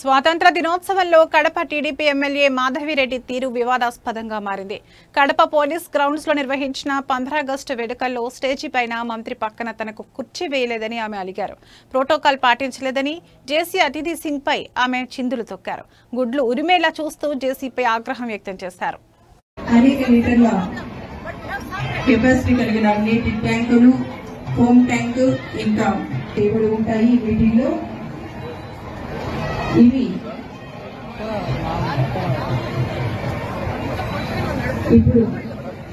స్వాతంత్ర దినోత్సవంలో Kadapa TDP MLA Madhavi Reddy తీరు వివాదాస్పదంగా మారింది. కడప పోలీస్ గ్రౌండ్స్లో నిర్వహించిన పంద్రాగస్టు వేడుకల్లో స్టేజీ పైన మంత్రి పక్కన తనకు కుర్చీ వేయలేదని ఆమె అలిగారు. ప్రోటోకాల్ పాటించలేదని జేసీ అతిథి సింగ్ పై ఆమె చిందులు తొక్కారు. గుడ్లు ఉరిమేలా చూస్తూ జేసీపై ఆగ్రహం వ్యక్తం చేశారు. కెపాసిటీ కలిగిన నీటి ట్యాంకులు హోమ్ ఇంకా ఉంటాయి. వీటిల్లో ఇవి. ఇప్పుడు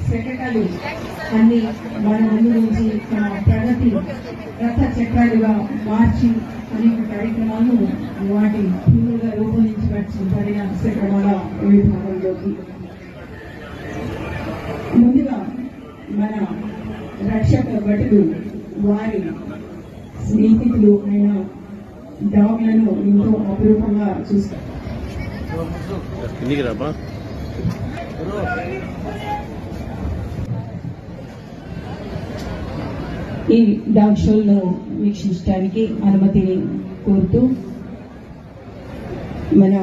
శకటాలు అన్ని మన ముందు నుంచి మన ప్రగతి రథ చక్రాలుగా మార్చి అనేక కార్యక్రమాలు వాటి థీములుగా రూపొందించబడిన శకటముల విభాగంలోకి. ముందుగా మన రక్షక భటులు వారి స్నేహితులు అయిన డాగ్లను ఎంతో అపురూపంగా చూస్తారు. ఈ డాగ్ షోలను వీక్షించడానికి అనుమతిని కోరుతూ మన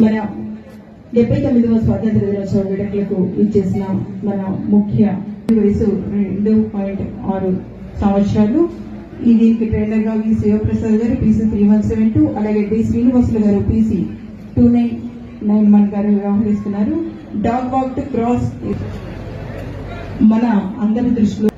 మన డెబ్బై తొమ్మిదవ స్వాతంత్ర దినోత్సవం వేడుకలకు ఇచ్చేసిన మన ముఖ్య వయసు రెండు పాయింట్ ఆరు సంవత్సరాలు. ఈ దీనికి ట్రైనర్గా V Sivaprasad garu PC three one seven two అలాగే D Srinivasulu garu PC two nine nine one garu వ్యవహరిస్తున్నారు. డాగ్ వాక్ టు క్రాస్ మన అందరి దృష్టిలో